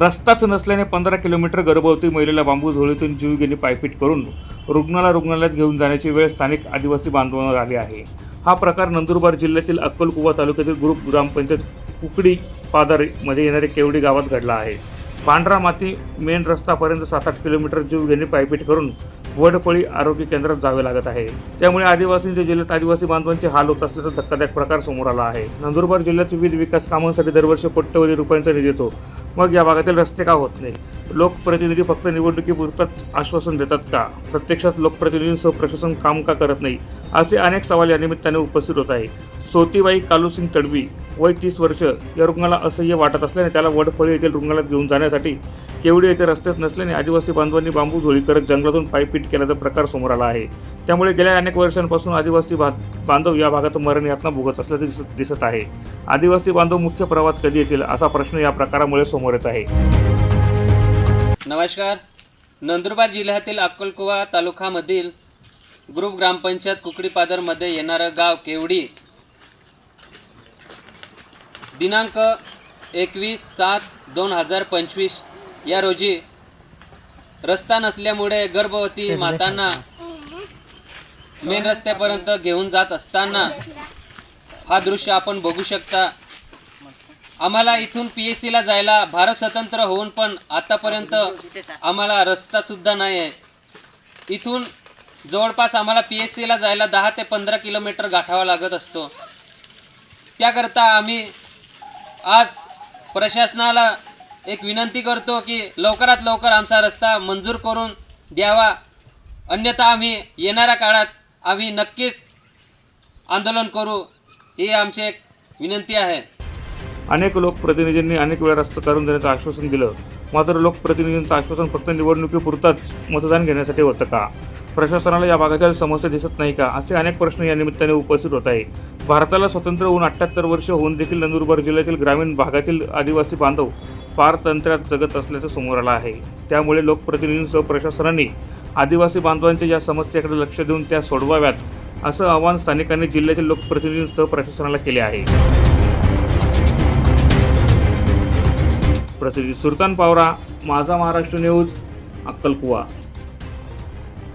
रस्ताच नसल्याने पंधरा किलोमीटर गर्भवती महिलेला बांबू झोळीतून जीवघेणी पायपीट करून रुग्णाला रुग्णालयात घेऊन जाण्याची वेळ स्थानिक आदिवासी बांधवांवर आली आहे. हा प्रकार नंदुरबार जिल्ह्यातील अक्कलकुवा तालुक्यातील ग्रुप ग्रामपंचायत कुकडी पादारीमध्ये येणारे केवडी गावात घडला आहे. पांढरा माती मेन रस्तापर्यंत सात आठ किलोमीटर जीवघेणी पायपीट करून वडपळी आरोग्य केंद्रात जावे लागत आहे. त्यामुळे आदिवासींच्या जिल्ह्यात आदिवासी बांधवांचे हाल होत असल्याचा धक्कादायक प्रकार समोर आला आहे. नंदुरबार जिल्ह्यात विविध विकास कामांसाठी दरवर्षी कोट्यवधी रुपयांचा निधी येतो. मग या भागातील रस्ते का होत नाही लोकप्रतिनिधी फक्त निवडणुकीपुरताच आश्वासन देतात का? प्रत्यक्षात लोकप्रतिनिधींसह प्रशासन काम का करत नाही? असे अनेक सवाल या निमित्ताने उपस्थित होत आहे. सोतीबाई कालूसिंग तडवी वय तीस वर्ष या रुग्णाला असह्य वाटत असल्याने त्याला वडफळी येथील रुग्णालयात घेऊन जाण्यासाठी केवडी येथे रस्तेच नसल्याने आदिवासी बांधवांनी बांबू झोळी करत जंगलातून पायपीट केल्याचा प्रकार समोर आला आहे. त्यामुळे गेल्या अनेक वर्षांपासून आदिवासी बांधव या भागात मरण यातना भोगत असल्याचे दिसत दिसत आहे. आदिवासी बांधव मुख्य प्रवाहात कधी येतील असा प्रश्न या प्रकारामुळे समोर येत आहे. नमस्कार. नंदुरबार जिल्ह्यातील अक्कलकुवा तालुक्यामधील ग्रुप ग्रामपंचायत कुकडीपादरमध्ये येणारं गाव केवडी. दिनांक एकवीस सात दोन हजार पंचवीस या रोजी रस्ता नसल्यामुळे गर्भवती मातांना मेन रस्त्यापर्यंत घेऊन जात असताना हा दृश्य आपण बघू शकता. आम्हाला इथून पी एस सीला जायला भारत स्वतंत्र होऊन पण आतापर्यंत आम्हाला रस्ता सुद्धा नाही आहे इथून जवळपास आम्हाला पी एस सीला जायला दहा ते पंधरा किलोमीटर गाठावा लागत असतो. त्याकरता आम्ही आज प्रशासनाला एक विनंती करतो की लवकरात लवकर आमचा रस्ता मंजूर करून द्यावा. अन्यथा आम्ही येणाऱ्या काळात आम्ही नक्कीच आंदोलन करू ही आमची एक विनंती आहे. अनेक लोकप्रतिनिधींनी अनेक वेळा रस्ता करून देण्याचं आश्वासन दिलं. मात्र लोकप्रतिनिधींचं आश्वासन फक्त निवडणुकीपुरताच मतदान घेण्यासाठी होतं का? प्रशासनाला या भागातील समस्या दिसत नाही का? असे अनेक प्रश्न या निमित्ताने उपस्थित होत आहे भारताला स्वतंत्र होऊन अठ्ठ्याहत्तर वर्ष होऊन देखील नंदुरबार जिल्ह्यातील ग्रामीण भागातील आदिवासी बांधव पारतंत्र्यात जगत असल्याचं समोर आलं आहे. त्यामुळे लोकप्रतिनिधींसह प्रशासनाने आदिवासी बांधवांच्या या समस्येकडे लक्ष देऊन त्या सोडवाव्यात असं आवाहन स्थानिकांनी जिल्ह्यातील लोकप्रतिनिधींसह प्रशासनाला केले आहे. प्रतिनिधी सुलतान पावरा माझा महाराष्ट्र न्यूज अक्कलकुवा.